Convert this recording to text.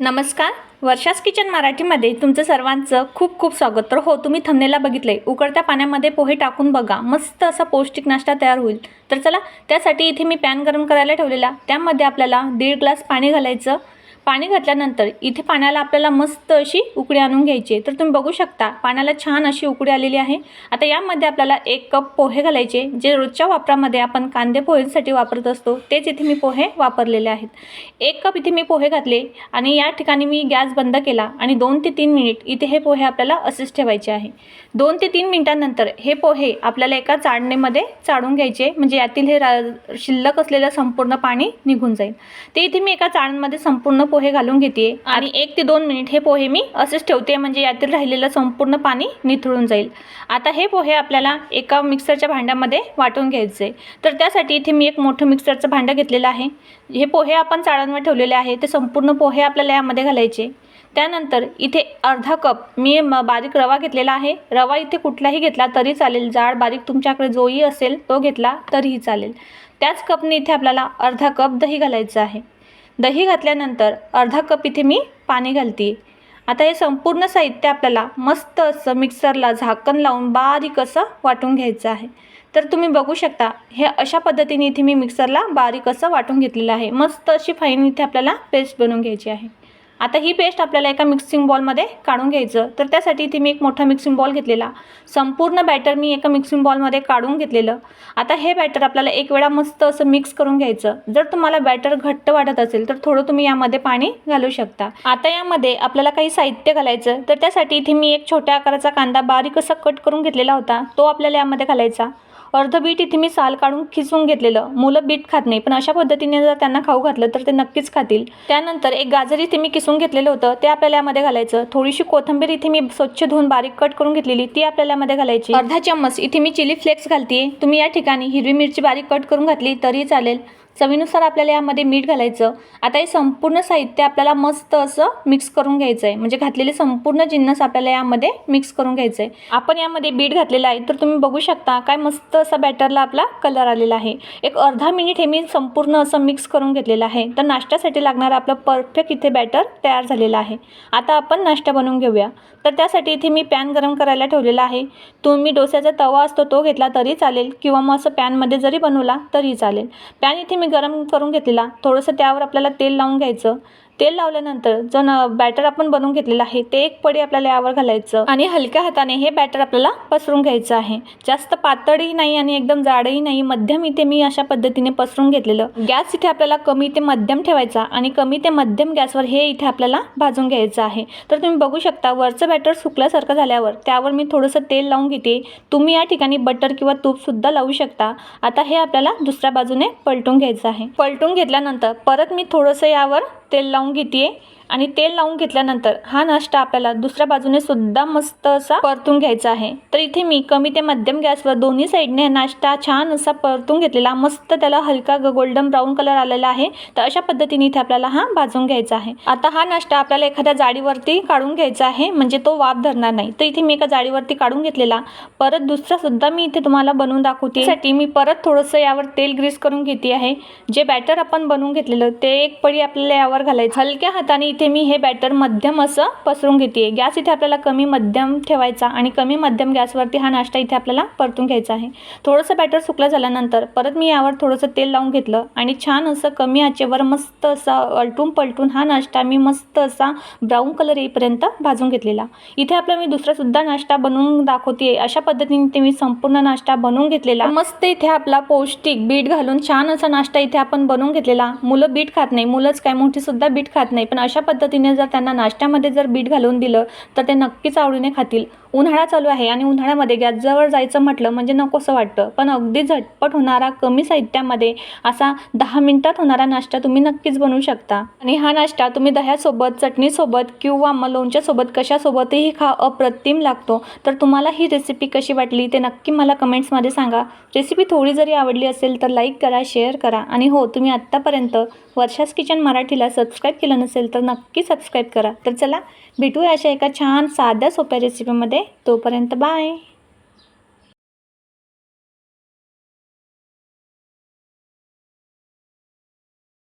नमस्कार. वर्षास किचन मराठीमध्ये तुमचं सर्वांचं खूप खूप स्वागत. तर हो तुम्ही थंबनेला बघितले उकळत्या पाण्यामध्ये पोहे टाकून बघा. मस्त असा पौष्टिक नाश्ता तयार होईल. तर चला त्यासाठी इथे मी पॅन गरम करायला ठेवलेला. त्यामध्ये आपल्याला दीड ग्लास पाणी घालायचं. पाणी घातल्यानंतर इथे पाण्याला आपल्याला मस्त अशी उकडी आणून घ्यायची आहे. तर तुम्ही बघू शकता पाण्याला छान अशी उकडी आलेली आहे. आता यामध्ये आपल्याला एक कप पोहे घालायचे जे रोजच्या वापरामध्ये आपण कांदे पोहेसाठी वापरत असतो. तेच इथे मी पोहे वापरलेले आहेत. एक कप इथे मी पोहे घातले आणि या ठिकाणी मी गॅस बंद केला आणि दोन ते तीन मिनिट इथे हे पोहे आपल्याला असेच ठेवायचे आहे. दोन ते तीन मिनिटांनंतर हे पोहे आपल्याला एका चाळणीमध्ये चाळून घ्यायचे म्हणजे यातील हे रा शिल्लक असलेलं संपूर्ण पाणी निघून जाईल. ते इथे मी एका चाळणीमध्ये संपूर्ण पोहे घालून घेते. आणि एक ते दोन मिनिट हे पोहे मी असेच ठेवते म्हणजे यातील राहिलेलं संपूर्ण पाणी निथळून जाईल. आता हे पोहे आपल्याला एका मिक्सरच्या भांड्यामध्ये वाटून घ्यायचे. तर त्यासाठी इथे मी एक मोठं मिक्सरचं भांडं घेतलेलं आहे. हे पोहे आपण चाळणवर ठेवलेले आहे ते संपूर्ण पोहे आपल्याला यामध्ये घालायचे. त्यानंतर इथे अर्धा कप मी म बारीक रवा घेतलेला आहे. रवा इथे कुठलाही घेतला तरी चालेल. जाड बारीक तुमच्याकडे जोही असेल तो घेतला तरीही चालेल. त्याच कपने इथे आपल्याला अर्धा कप दही घालायचं आहे. दही घातल्यानंतर अर्धा कप इथे मी पाणी घालते. आता हे संपूर्ण साहित्य आपल्याला मस्त असं मिक्सरला झाकण लावून बारीक असं वाटून घ्यायचं आहे. तर तुम्ही बघू शकता हे अशा पद्धतीने इथे मी मिक्सरला बारीक असं वाटून घेतलेलं आहे. मस्त अशी फाईन इथे आपल्याला पेस्ट बनवून घ्यायची आहे. आता ही पेस्ट आपल्याला एका मिक्सिंग बॉलमध्ये काढून घ्यायचं. तर त्यासाठी इथे मी एक मोठा मिक्सिंग बॉल घेतलेला. संपूर्ण बॅटर मी एका मिक्सिंग बॉलमध्ये काढून घेतलेलं. आता हे बॅटर आपल्याला एक वेळा मस्त असं मिक्स करून घ्यायचं. जर तुम्हाला बॅटर घट्ट वाटत असेल तर थोडं तुम्ही यामध्ये पाणी घालू शकता. आता यामध्ये आपल्याला काही साहित्य घालायचं. तर त्यासाठी इथे मी एक छोट्या आकाराचा कांदा बारीक असा कट करून घेतलेला होता. तो आपल्याला यामध्ये घालायचा. अर्ध बीट इथे मी साल काढून खिचून घेतलेलं. मुलं बीट खात नाही पण अशा पद्धतीने जर त्यांना खाऊ घातलं तर ते नक्कीच खातील. त्यानंतर एक गाजर इथे मी किसून घेतलेलं होतं ते आपल्याला यामध्ये घालायचं. थोडीशी कोथिंबीर इथे मी स्वच्छ धुवून बारीक कट करून घेतलेली ती आपल्याला यामध्ये घालायची. अर्धा चम्मच इथे मी चिली फ्लेक्स घालते तुम्ही या ठिकाणी हिरवी मिरची बारीक कट करून घातली तरी चालेल. चवीनुसार आपल्याला यामध्ये मीठ घालायचं. आता हे संपूर्ण साहित्य आपल्याला मस्त असं मिक्स करून घ्यायचं आहे म्हणजे घातलेले संपूर्ण जिन्नस आपल्याला यामध्ये मिक्स करून घ्यायचं आहे आपण यामध्ये बीट घातलेलं आहे तर तुम्ही बघू शकता काय मस्त असा बॅटरला आपला कलर आलेला आहे. एक अर्धा मिनिट हे मी संपूर्ण असं मिक्स करून घेतलेलं आहे. तर नाश्त्यासाठी लागणारं आपलं परफेक्ट इथे बॅटर तयार झालेलं आहे. आता आपण नाश्ता बनवून घेऊया. तर त्यासाठी इथे मी पॅन गरम करायला ठेवलेला आहे. तुम्ही डोस्याचा तवा असतो तो घेतला तरी चालेल. किंवा मग असं पॅनमध्ये जरी बनवला तरी चालेल. पॅन इथे मी गरम करून घेतलेला. थोडंसं त्यावर आपल्याला तेल लावून घ्यायचं. तेल लावल्यानंतर जो न बॅटर आपण बनवून घेतलेलं आहे ते एक पडी आपल्याला यावर घालायचं आणि हलक्या हाताने हे बॅटर आपल्याला पसरून घ्यायचं आहे. जास्त पातळही नाही आणि एकदम जाडही नाही मध्यम इथे मी अशा पद्धतीने पसरून घेतलेलं. गॅस इथे आपल्याला कमी ते मध्यम ठेवायचा आणि कमी ते मध्यम गॅसवर हे इथे आपल्याला भाजून घ्यायचं आहे. तर तुम्ही बघू शकता वरचं बॅटर सुकल्यासारखं झाल्यावर त्यावर मी थोडंसं तेल लावून घेते. तुम्ही या ठिकाणी बटर किंवा तूपसुद्धा लावू शकता. आता हे आपल्याला दुसऱ्या बाजूने पलटून घ्यायचं आहे. पलटून घेतल्यानंतर परत मी थोडंसं यावर तेल लावून घेते आणि तेल लावून घेतल्यानंतर हा नाश्ता आपल्याला दुसऱ्या बाजूने सुद्धा मस्त असा परतून घ्यायचा आहे. तर इथे मी कमी ते मध्यम गॅसवर दोन्ही साईडने नाश्ता छान असा परतून घेतलेला मस्त त्याला हलका गोल्डन ब्राऊन कलर आलेला आहे. तर अशा पद्धतीने इथे आपल्याला हा भाजून घ्यायचा आहे. आता हा नाश्ता आपल्याला एखाद्या जाळीवरती काढून घ्यायचा आहे म्हणजे तो वाफ धरणार नाही. तर इथे मी एका जाळीवरती काढून घेतलेला. परत दुसरा सुद्धा मी इथे तुम्हाला बनवून दाखवते. त्यासाठी मी परत थोडंसं यावर तेल ग्रीस करून घेते आहे. जे बॅटर आपण बनवून घेतलेलं ते एक पळी आपल्याला यावर घालायचं. हलक्या हाताने इथे मी हे बॅटर मध्यम असं पसरून घेते गॅस इथे आपल्याला कमी मध्यम ठेवायचा आणि कमी मध्यम गॅसवरती हा नाश्ता इथे आपल्याला परतून घ्यायचा आहे. थोडंसं बॅटर सुकलं झाल्यानंतर परत मी यावर थोडंसं तेल लावून घेतलं आणि छान असं कमी आचेवर मस्त असा अलटून पलटून हा नाश्ता मी मस्त असा ब्राऊन कलर येईपर्यंत भाजून घेतलेला. इथे आपला मी दुसरासुद्धा नाश्ता बनवून दाखवते अशा पद्धतीने ते मी संपूर्ण नाश्ता बनवून घेतलेला. मस्त इथे आपला पौष्टिक बीट घालून छान असा नाश्ता इथे आपण बनवून घेतलेला. मुलं बीट खात नाही. मुलंच काय मोठीसुद्धा बीट खात नाही. पण अशा पद्धतीने जर त्यांना नाश्त्यामध्ये जर बीट घालून दिलं तर ते नक्कीच आवडीने खातील. उन्हाळा चालू आहे आणि उन्हाळ्यामध्ये गॅसजवळ जायचं म्हटलं म्हणजे नकोसं वाटतं. पण अगदी झटपट होणारा कमी साहित्यामध्ये असा दहा मिनिटात होणारा नाश्ता तुम्ही नक्कीच बनवू शकता. आणि हा नाश्ता तुम्ही दह्यासोबत चटणीसोबत किंवा मग लोणच्यासोबत कशासोबतही खा अप्रतिम लागतो. तर तुम्हाला ही रेसिपी कशी वाटली ते नक्की मला कमेंट्समध्ये सांगा. रेसिपी थोडी जरी आवडली असेल तर लाईक करा शेअर करा. आणि हो तुम्ही आत्तापर्यंत वर्षास किचन मराठीला सबस्क्राईब केलं नसेल तर नक्की सबस्क्राईब करा. तर चला भेटूया अशा एका छान साध्या सोप्या रेसिपीमध्ये तोपर्यंत बाय.